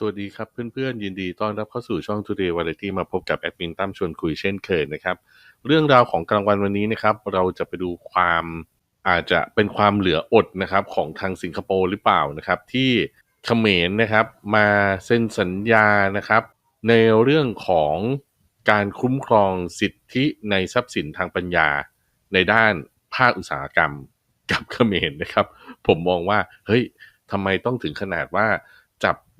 สวัสดีครับเพื่อนๆ ยินดีต้อนรับเข้าสู่ช่อง Today Variety มาพบกับแอดมินตั้มชวนคุยเช่นเคยนะครับ เรื่องราวของกลางวันวันนี้นะครับ เราจะไปดูความอาจจะเป็นความเหลืออดนะครับของทางสิงคโปร์หรือเปล่านะครับ ที่เขมรนะครับ มาเซ็นสัญญานะครับ ในเรื่องของการคุ้มครองสิทธิในทรัพย์สินทางปัญญา ในด้านภาคอุตสาหกรรมกับเขมรนะครับ ผมมองว่าเฮ้ยทำไมต้องถึงขนาดว่า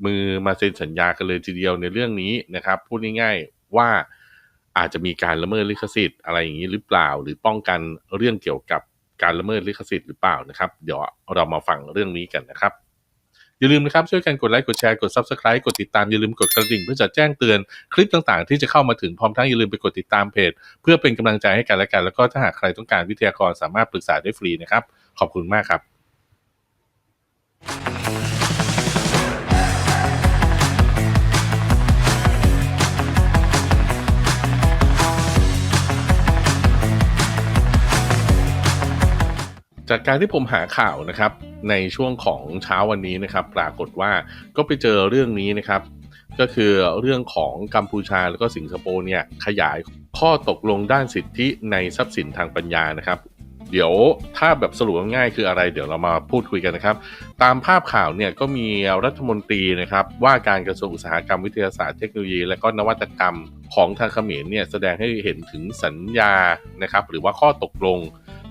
มือมาเซ็นสัญญากันเลยทีเดียวในเรื่องนี้นะครับ พูดง่ายๆว่าอาจจะมีการละเมิดลิขสิทธิ์อะไรอย่างนี้หรือเปล่า หรือป้องกันเรื่องเกี่ยวกับการละเมิดลิขสิทธิ์หรือเปล่านะครับ เดี๋ยวเรามาฟังเรื่องนี้กันนะครับอย่าลืมนะครับ ช่วยกันกดไลค์กดแชร์กด Subscribe กดติดตาม อย่าลืมกดกระดิ่งเพื่อจะแจ้งเตือนคลิปต่างๆ ที่จะเข้ามาถึงพร้อมทั้งอย่าลืมไปกดติดตามเพจ เพื่อเป็นกำลังใจให้กันและกัน แล้วก็ถ้าหากใครต้องการวิทยากรสามารถปรึกษาได้ฟรีนะครับ ขอบคุณมากครับ จากการที่ผมหาข่าวนะครับ ในช่วงของเช้าวันนี้นะครับ ปรากฏว่าก็ไปเจอเรื่องนี้นะครับ ก็คือเรื่องของกัมพูชาแล้วก็สิงคโปร์เนี่ยขยายข้อตกลงด้านสิทธิในทรัพย์สินทางปัญญานะครับ เดี๋ยวถ้าแบบสรุปง่ายคืออะไร เดี๋ยวเรามาพูดคุยกันนะครับ ตามภาพข่าวเนี่ยก็มีรัฐมนตรีนะครับ ว่าการกระทรวงอุตสาหกรรมวิทยาศาสตร์เทคโนโลยี และก็นวัตกรรมของทางเขมรเนี่ยแสดงให้เห็นถึงสัญญานะครับ หรือว่าข้อตกลง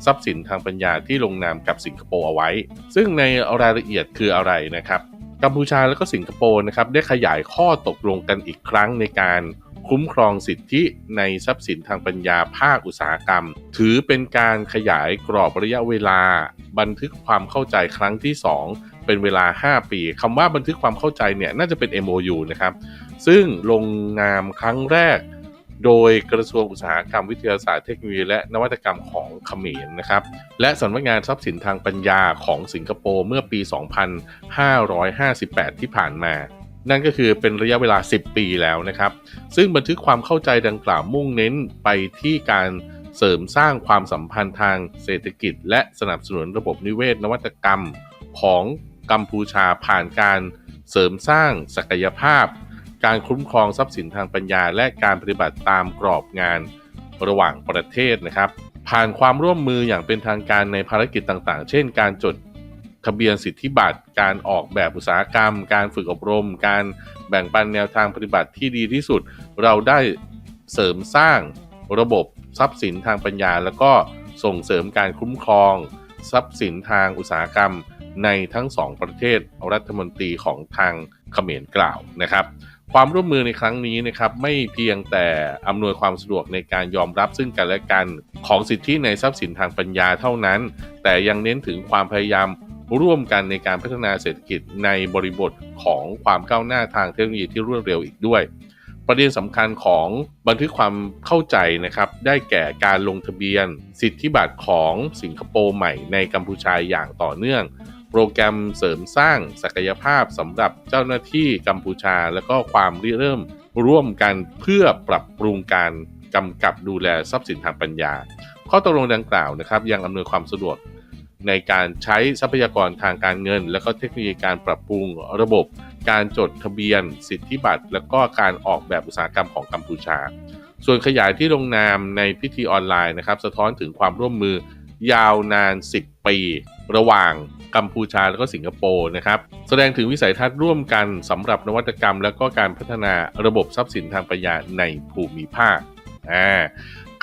ทรัพย์สินทางปัญญาที่ลงนามกับสิงคโปร์เอาไว้ ซึ่งในรายละเอียดคืออะไรนะครับ กัมพูชาและก็สิงคโปร์นะครับได้ขยายข้อตกลงกันอีกครั้งในการคุ้มครองสิทธิในทรัพย์สินทางปัญญาภาคอุตสาหกรรม ถือเป็นการขยายกรอบระยะเวลา บันทึกความเข้าใจครั้งที่ 2 เป็นเวลา 5 ปีคำว่าบันทึกความเข้าใจเนี่ยน่าจะเป็น MOU นะครับ ซึ่งลงนามครั้งแรก โดยกระทรวงอุตสาหกรรมวิทยาศาสตร์เทคโนโลยีและนวัตกรรมของเขมรนะครับ และสำนักงานทรัพย์สินทางปัญญาของสิงคโปร์เมื่อปี 2558 ที่ผ่านมา นั่นก็คือเป็นระยะเวลา 10 ปีแล้วนะครับ ซึ่งบันทึกความเข้าใจดังกล่าวมุ่งเน้นไปที่การเสริมสร้างความสัมพันธ์ทางเศรษฐกิจ และสนับสนุนระบบนิเวศนวัตกรรมของกัมพูชาผ่านการเสริมสร้างศักยภาพ การคุ้มครองทรัพย์สินทางปัญญา และการปฏิบัติตามกรอบงานระหว่างประเทศนะครับ ผ่านความร่วมมืออย่างเป็นทางการในภารกิจต่างๆ เช่น การจดทะเบียนสิทธิบัตร การออกแบบอุตสาหกรรม การฝึกอบรม การแบ่งปันแนวทางปฏิบัติที่ดีที่สุด เราได้เสริมสร้างระบบทรัพย์สินทางปัญญา แล้วก็ส่งเสริมการคุ้มครอง ทรัพย์สินทางอุตสาหกรรมในทั้งสองประเทศรัฐมนตรีของทางเขมรกล่าวนะครับ ความร่วมมือในครั้งนี้นะครับไม่เพียงแต่อำนวยความสะดวกในการยอมรับซึ่งกันและกันของสิทธิในทรัพย์สินทางปัญญาเท่านั้น แต่ยังเน้นถึงความพยายามร่วมกันในการพัฒนาเศรษฐกิจในบริบทของความก้าวหน้าทางเทคโนโลยีที่รวดเร็วอีกด้วย ประเด็นสำคัญของบันทึกความเข้าใจนะครับได้แก่การลงทะเบียน สิทธิบัตรของสิงคโปร์ใหม่ในกัมพูชาอย่างต่อเนื่อง โปรแกรมเสริมสร้างศักยภาพสำหรับเจ้าหน้าที่กัมพูชา และก็ความริเริ่มร่วมกันเพื่อปรับปรุงการกำกับดูแลทรัพย์สินทางปัญญา ข้อตกลงดังกล่าวนะครับ ยังอำนวยความสะดวกในการใช้ทรัพยากรทางการเงิน และก็เทคโนโลยีการปรับปรุงระบบ การจดทะเบียน สิทธิบัตร และก็การออกแบบอุตสาหกรรมของกัมพูชา ส่วนขยายที่ลงนามในพิธีออนไลน์นะครับ สะท้อนถึงความร่วมมือยาวนาน 10 ปี ระหว่าง กัมพูชาและก็สิงคโปร์นะครับแสดงถึงวิสัยทัศน์ร่วมกันสำหรับนวัตกรรม และก็การพัฒนาระบบทรัพย์สินทางปัญญาในภูมิภาคอ่า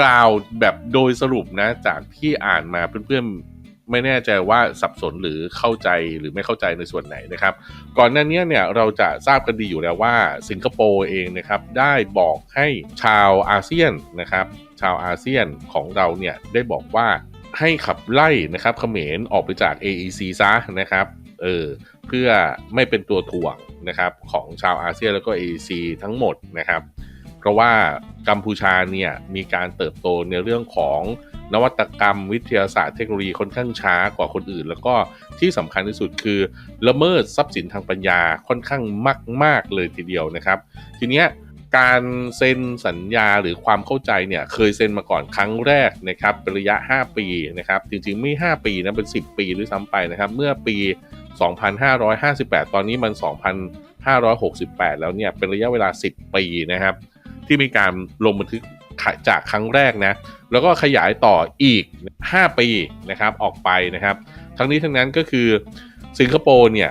กล่าวแบบโดยสรุปนะจากที่อ่านมาเพื่อนๆไม่แน่ใจว่าสับสนหรือเข้าใจหรือไม่เข้าใจในส่วนไหนนะครับ ก่อนหน้านี้เนี่ยเราจะทราบกันดีอยู่แล้วว่า สิงคโปร์เองนะครับได้บอกให้ชาวอาเซียนนะครับ ชาวอาเซียนของเราเนี่ยได้บอกว่า ให้ขับไล่นะครับเขมรออกไปจาก AEC ซะนะครับเออเพื่อไม่เป็นตัวถ่วงนะครับของชาวอาเซียนแล้วก็ AEC ทั้งหมดนะครับ เพราะว่ากัมพูชาเนี่ยมีการเติบโตในเรื่องของนวัตกรรมวิทยาศาสตร์เทคโนโลยีค่อนข้างช้ากว่าคนอื่น แล้วก็ที่สำคัญที่สุดคือละเมิดทรัพย์สินทางปัญญาค่อนข้างมาก ๆ เลยทีเดียวนะครับ ทีเนี้ย การเซ็นสัญญาหรือความเข้าใจเนี่ยเคยเซ็นมาก่อนครั้งแรกนะครับเป็นระยะ 5 ปีนะครับจริงๆไม่ 5 ปีนะเป็น 10 ปีด้วยซ้ำไปนะครับเมื่อปี 2558 ตอนนี้มัน 2568 แล้วเนี่ยเป็นระยะเวลา 10 ปีนะครับที่มีการลงบันทึกจากครั้งแรกนะแล้วก็ขยายต่ออีก 5 ปีนะครับออกไปนะครับ ทั้งนี้ทั้งนั้นก็คือสิงคโปร์เนี่ย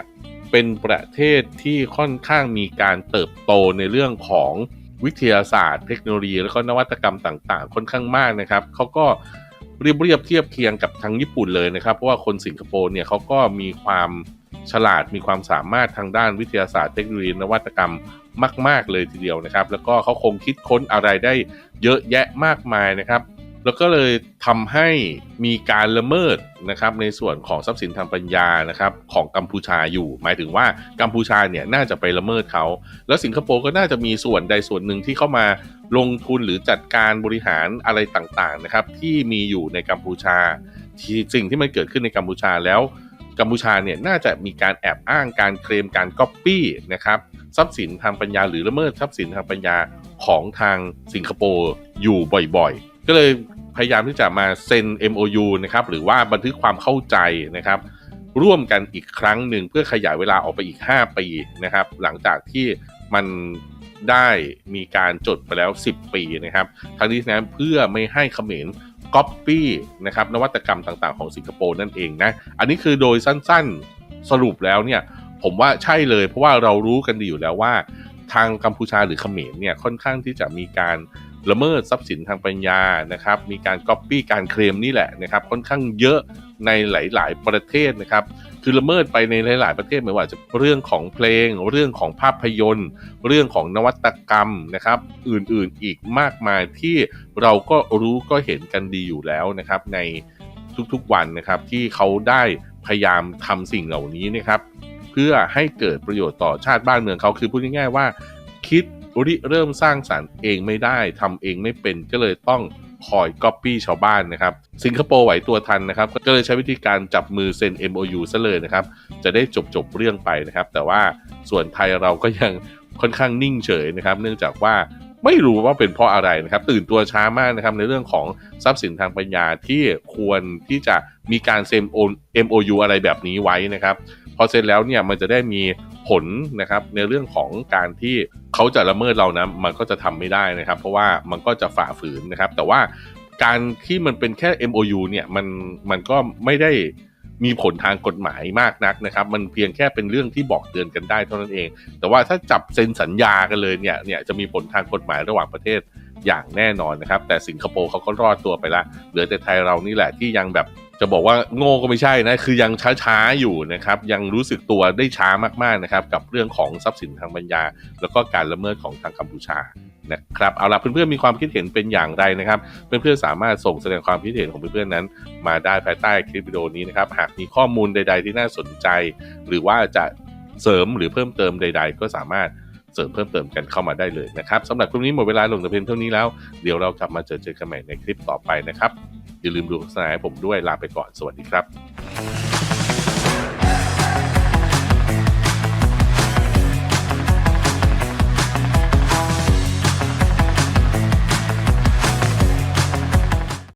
เป็นประเทศที่ค่อนข้างมีการเติบโตในเรื่องของวิทยาศาสตร์ เทคโนโลยี แล้วก็นวัตกรรมต่างๆ ค่อนข้างมากนะครับเขาก็เรียบเรียบเทียบเคียงกับทางญี่ปุ่นเลยนะครับเพราะว่าคนสิงคโปร์เนี่ยเขาก็มีความฉลาดมีความสามารถทางด้านวิทยาศาสตร์เทคโนโลยีนวัตกรรมมาก ๆ เลยทีเดียวนะครับ แล้วก็เขาคงคิดค้นอะไรได้เยอะแยะมากมายนะครับ แล้วก็เลยทำให้มีการละเมิดนะครับในส่วนของทรัพย์สินทางปัญญานะครับของกัมพูชาอยู่ หมายถึงว่ากัมพูชาเนี่ยน่าจะไปละเมิดเขา แล้วสิงคโปร์ก็น่าจะมีส่วนใดส่วนหนึ่งที่เข้ามาลงทุนหรือจัดการบริหารอะไรต่างๆนะครับที่มีอยู่ในกัมพูชาที่สิ่งที่มันเกิดขึ้นในกัมพูชาแล้วกัมพูชาเนี่ยน่าจะมีการแอบอ้างการเคลมการก๊อปปี้นะครับทรัพย์สินทางปัญญาหรือละเมิดทรัพย์สินทางปัญญาของทางสิงคโปร์อยู่บ่อยๆ ก็เลย พยายามที่จะมาเซ็น MOU นะครับหรือว่าบันทึกความเข้าใจนะครับ ร่วมกันอีกครั้งหนึ่งเพื่อขยายเวลาออกไปอีก 5 ปีนะครับ หลังจากที่มันได้มีการจดไปแล้ว 10 ปีนะครับทั้งนี้นั้นเพื่อไม่ให้เขมรก๊อปปี้นะครับนวัตกรรมต่างๆของสิงคโปร์นั่นเองนะอันนี้คือโดยสั้นๆสรุปแล้วเนี่ยผมว่าใช่เลยเพราะว่าเรารู้กันดีอยู่แล้วว่า ทางกัมพูชาหรือเขมรเนี่ยค่อนข้างที่จะมีการ ละเมิดทรัพย์สินทางปัญญานะครับ มีการก๊อปปี้การเคลมนี่แหละนะครับค่อนข้างเยอะในหลาย ๆ ประเทศนะครับคือละเมิดไปในหลาย ๆ ประเทศไม่ว่าจะเรื่องของเพลง เรื่องของภาพยนตร์ เรื่องของนวัตกรรมนะครับ อื่น ๆ อีกมากมายที่เราก็รู้ก็เห็นกันดีอยู่แล้วนะครับ ในทุก ๆ วันนะครับที่เขาได้พยายามทำสิ่งเหล่านี้นะครับ เพื่อให้เกิดประโยชน์ต่อชาติบ้านเมืองเขาคือพูดง่าย ๆ ว่า คิด ริเริ่มสร้างสารรค์เองไม่ได้ทำเองไม่เป็นก็เลยต้องคอยก๊อปปี้ชาวบ้านนะครับ สิงคโปร์ไหวตัวทันนะครับ ก็เลยใช้วิธีการจับมือเซ็น MOU ซะเลยนะครับ จะได้จบจบเรื่องไปนะครับ แต่ว่าส่วนไทยเราก็ยังค่อนข้างนิ่งเฉยนะครับ เนื่องจากว่า ไม่รู้ว่าเป็นเพราะอะไรนะครับ ตื่นตัวช้ามากนะครับในเรื่องของทรัพย์สินทางปัญญาที่ควรที่จะมีการเซ็น MOU อะไรแบบนี้ไว้นะครับพอเซ็นแล้วเนี่ยมันจะได้มีผลนะครับในเรื่องของการที่เขาจะละเมิดเรานะมันก็จะทำไม่ได้นะครับ เพราะว่ามันก็จะฝ่าฝืนนะครับ แต่ว่าการที่มันเป็นแค่ MOU เนี่ยมันมันก็ไม่ได้ มีผลทางกฎหมายมากนักนะครับ มันเพียงแค่เป็นเรื่องที่บอกเตือนกันได้เท่านั้นเอง แต่ว่าถ้าจับเซ็นสัญญากันเลยเนี่ยเนี่ยจะมีผลทางกฎหมายระหว่างประเทศอย่างแน่นอนนะครับ แต่สิงคโปร์เขาก็รอดตัวไปละเหลือแต่ไทยเรานี่แหละที่ยังแบบ จะบอกว่าโง่ก็ไม่ใช่นะ คือยังช้าๆอยู่นะครับ ยังรู้สึกตัวได้ช้ามากๆนะครับ กับเรื่องของทรัพย์สินทางปัญญา แล้วก็การละเมิดของทางกัมพูชานะครับเอาล่ะเพื่อนๆมีความคิดเห็นเป็นอย่างไรนะครับ เพื่อนๆสามารถส่งแสดงความคิดเห็นของเพื่อนๆนั้น มาได้ภายใต้คลิปวิดีโอนี้นะครับ หากมีข้อมูลใด ๆ ที่น่าสนใจ หรือว่าจะเสริมหรือเพิ่มเติมใด ๆ ก็สามารถเสริมเพิ่มเติมกันเข้ามาได้เลยนะครับสำหรับคลิปนี้หมดเวลาลงแต่เพียงเท่านี้แล้ว เดี๋ยวเรากลับมาเจอเจอกันใหม่ในคลิปต่อไปนะครับ อย่าลืมดูโฆษณาให้ผมด้วยลาไปก่อนสวัสดีครับ